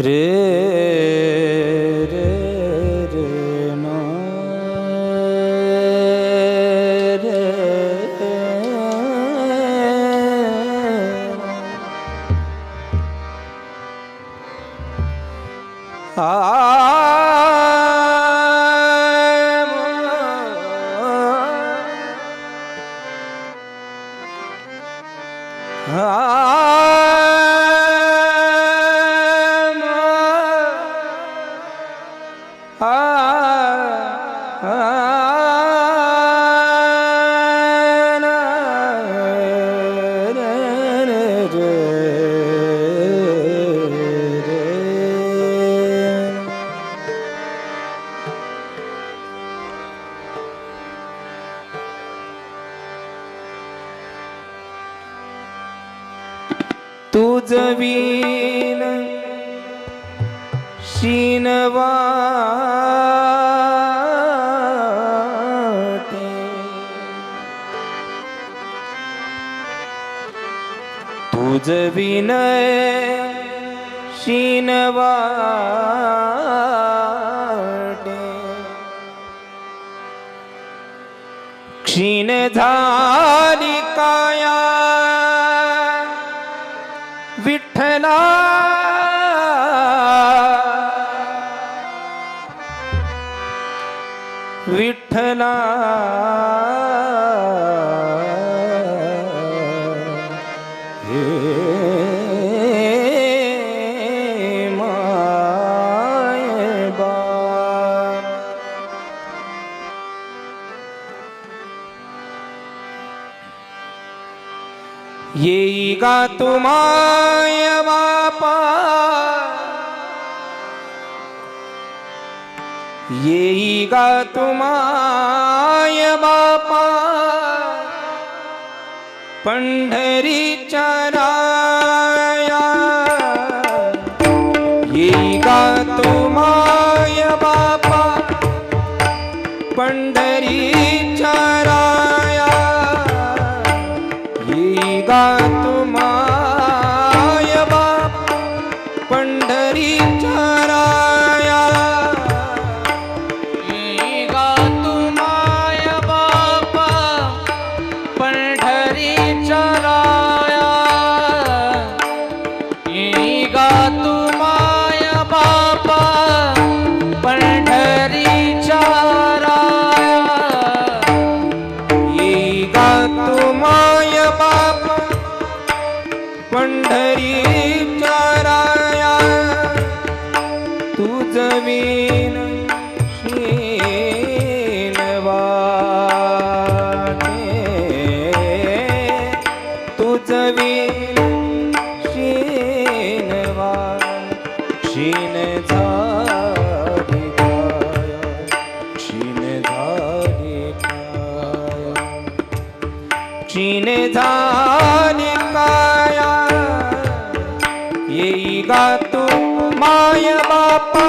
Re. Scene સીનવાતી તુજ વિનય ક્ષીણવાટે ક્ષીણ ધારી કાયા विठला विठला ये गा तुम्हारा ये यही गा तुम्हाय बापा। पंडरी चराया। ये गा तुम्हारा पंढरीच्या गातो माय बापा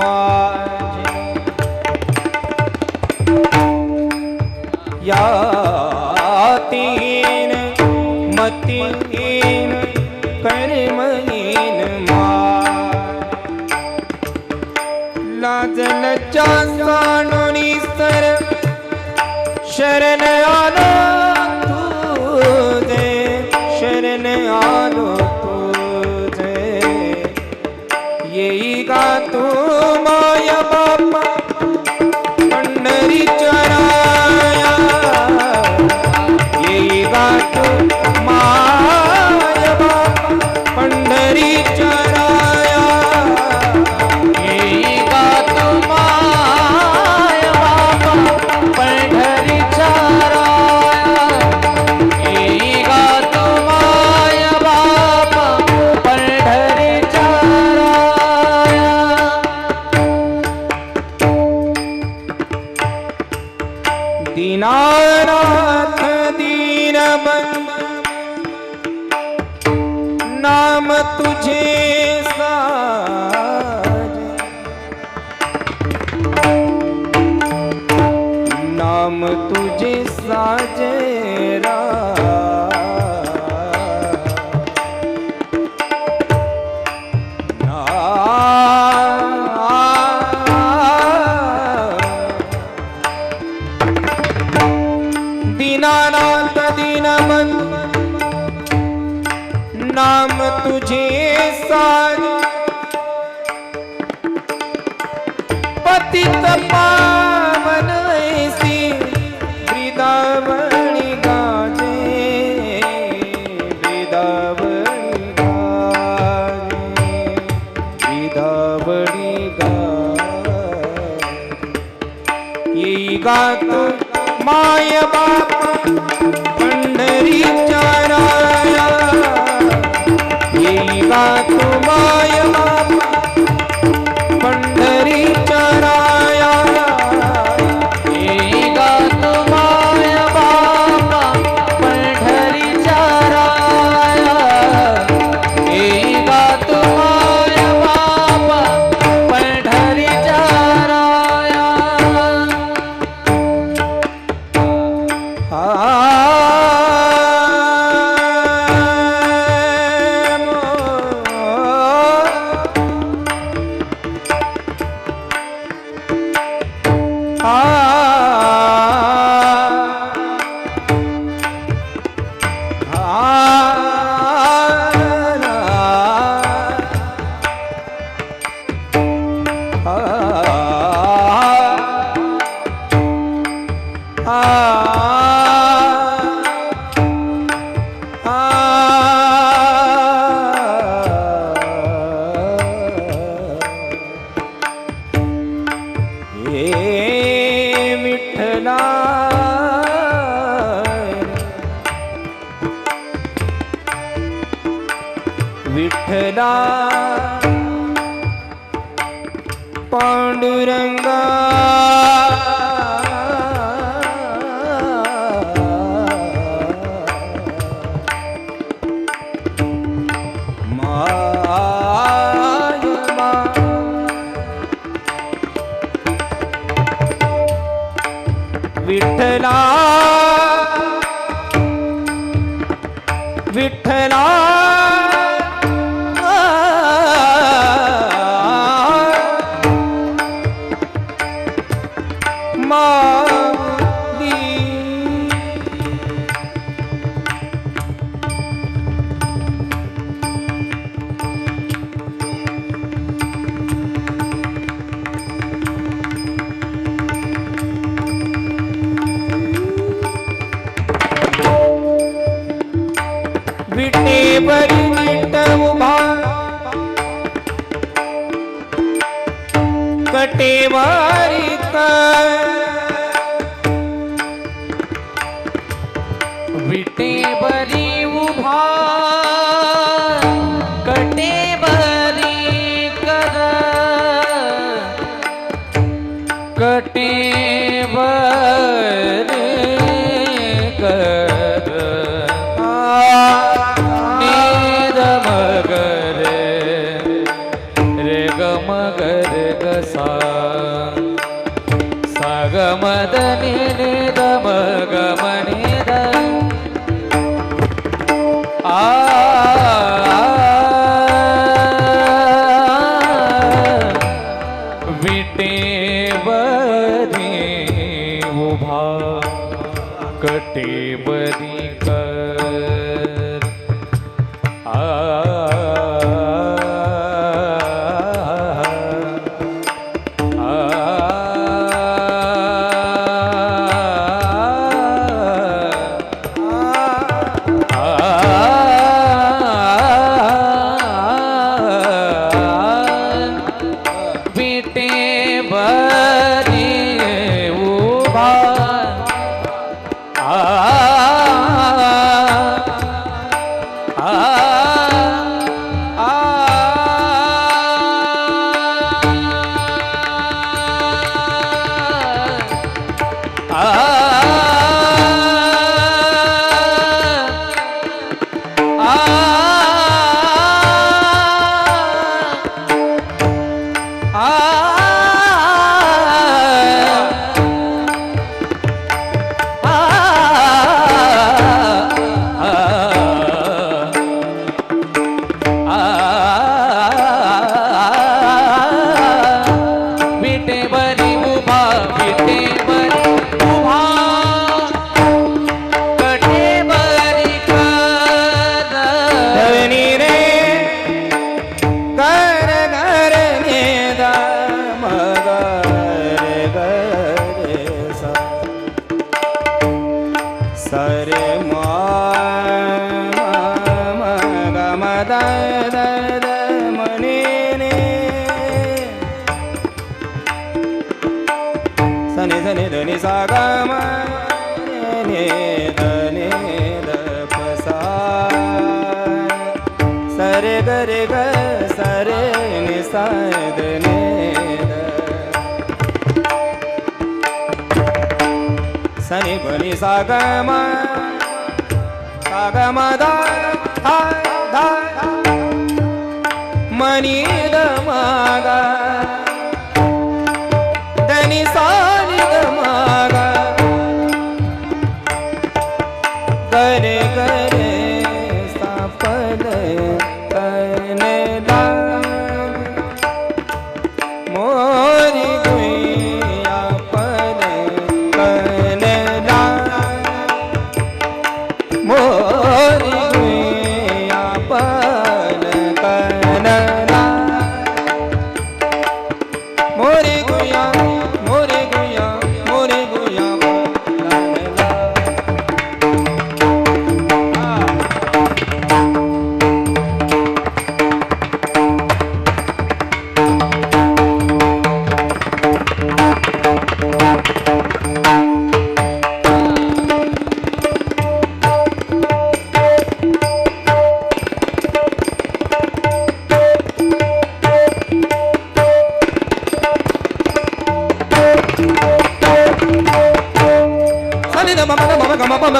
마 तू माया बापा। दीनानाथ दीन बन नाम तुझे धावणी गाई गात माय बाप. ਪਾਂਡੁਰੰਗਾ ಕಟೆ ವಾರಿತ Uh. ಧನಿ ಧನಿ ಧನಿ ಸಾಗಮ ನೇ ಧನಿ ದಪಸಾ ಸರೆ ಗರೆ ಗ ಸರೆ ನಿ ಸಾಧನೆ ಸನಿ ಬನಿ ಸಾಗಮ ಸಾಗಮದ ಹಾಯ money.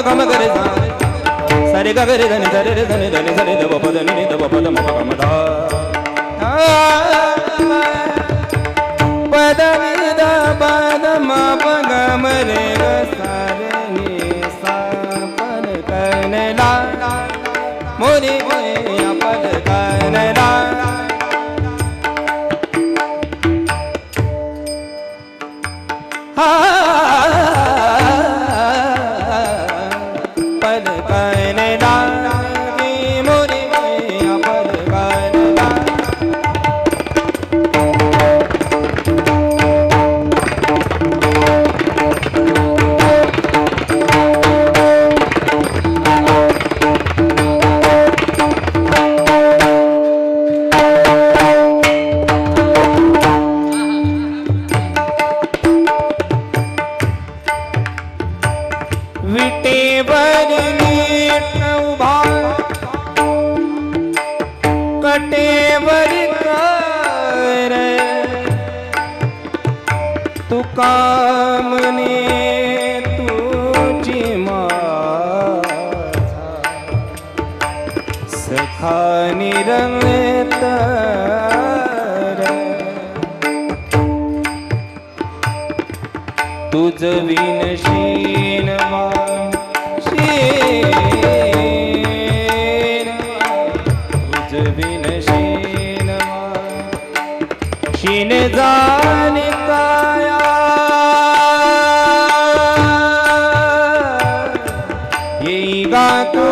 గమ పమ గమ గరే సా సరి గ గరే దని సరి రే దని దని సరి ద బప దని ని ద బప ద మమ గమ ద పద ని ద పద మ ప గమ రే గ సా రే ని సా పద కన లా మోరి మోరి పద కన లా हा निरंतर तुझ विनशीन मा तुझ विनशीन मा शीन जाण काया येई गा तू